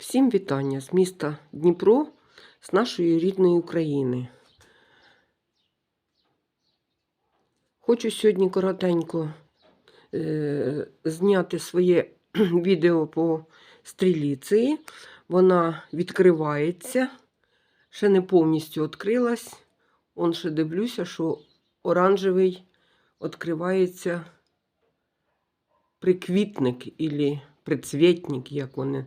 Всім вітання з міста Дніпро, з нашої рідної України. Хочу сьогодні коротенько е, зняти своє відео по стріліції. Вона відкривається, ще не повністю відкрилась. Он ще дивлюся, що оранжевий відкривається приквітник або прицвітник, як вони.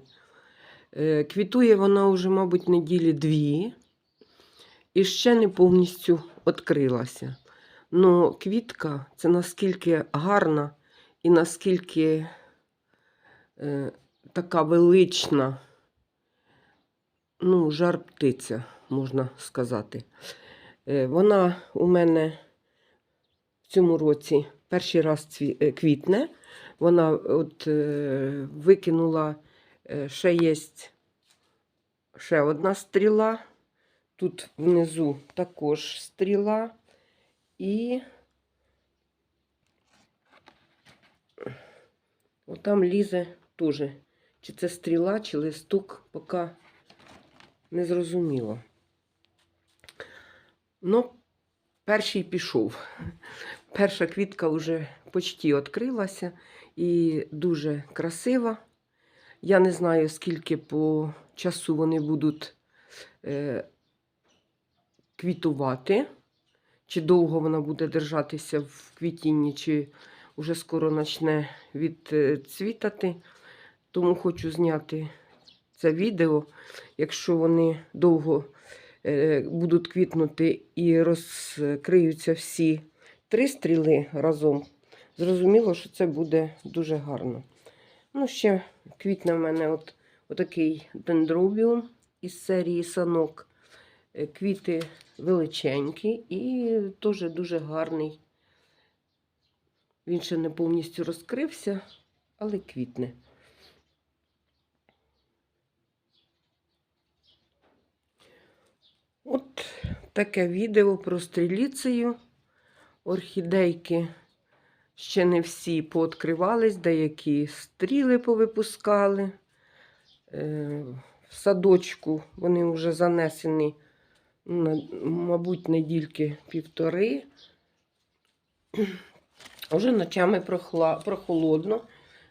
Е, Квітує вона вже, мабуть, неділі дві і ще не повністю відкрилася. Ну, квітка це наскільки гарна і наскільки е, така велична, ну, жар птиця, можна сказати. Е, вона у мене в цьому році перший раз е, квітне. Вона от е, викинула. Е, Ще є ще одна стріла. Тут внизу також стріла. І отам лізе теж. Чи це стріла, чи листок, поки не зрозуміло. Ну, перший пішов. Перша квітка вже почти відкрилася і дуже красива. Я не знаю, скільки по часу вони будуть е, квітувати, чи довго вона буде держатися в квітінні, чи вже скоро почне відцвітати. Тому хочу зняти це відео. Якщо вони довго е, будуть квітнути і розкриються всі три стріли разом, зрозуміло, що це буде дуже гарно. Ну, ще квітне в мене от, отакий дендробіум із серії санок. Е, Квіти величенькі і теж дуже гарний. Він ще не повністю розкрився, але квітне. От таке відео про стріліцею. Орхідейки ще не всі пооткривались, деякі стріли повипускали. Е, В садочку вони вже занесені, мабуть, недільки півтори. Вже ночами прохолодно.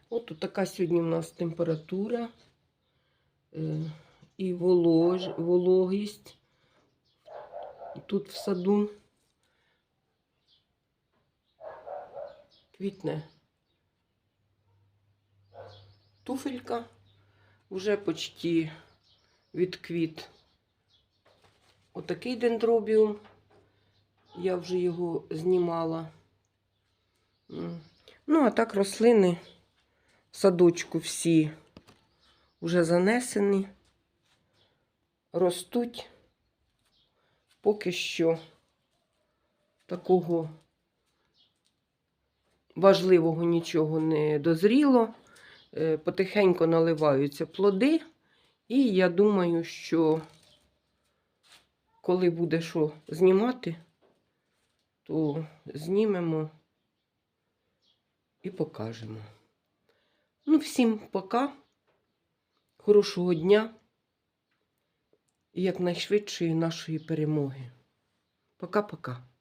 От тут така сьогодні в нас температура е, і волож, вологість тут в саду. Квітне туфелька вже почти відквіт. Отакий дендробіум. Я вже його знімала. Ну, а так рослини в садочку всі вже занесені, ростуть. Поки що такого важливого нічого не дозріло. Е, Потихеньку наливаються плоди. І я думаю, що коли буде що знімати, то знімемо і покажемо. Ну, всім пока. Хорошого дня і якнайшвидшої нашої перемоги. Пока-пока.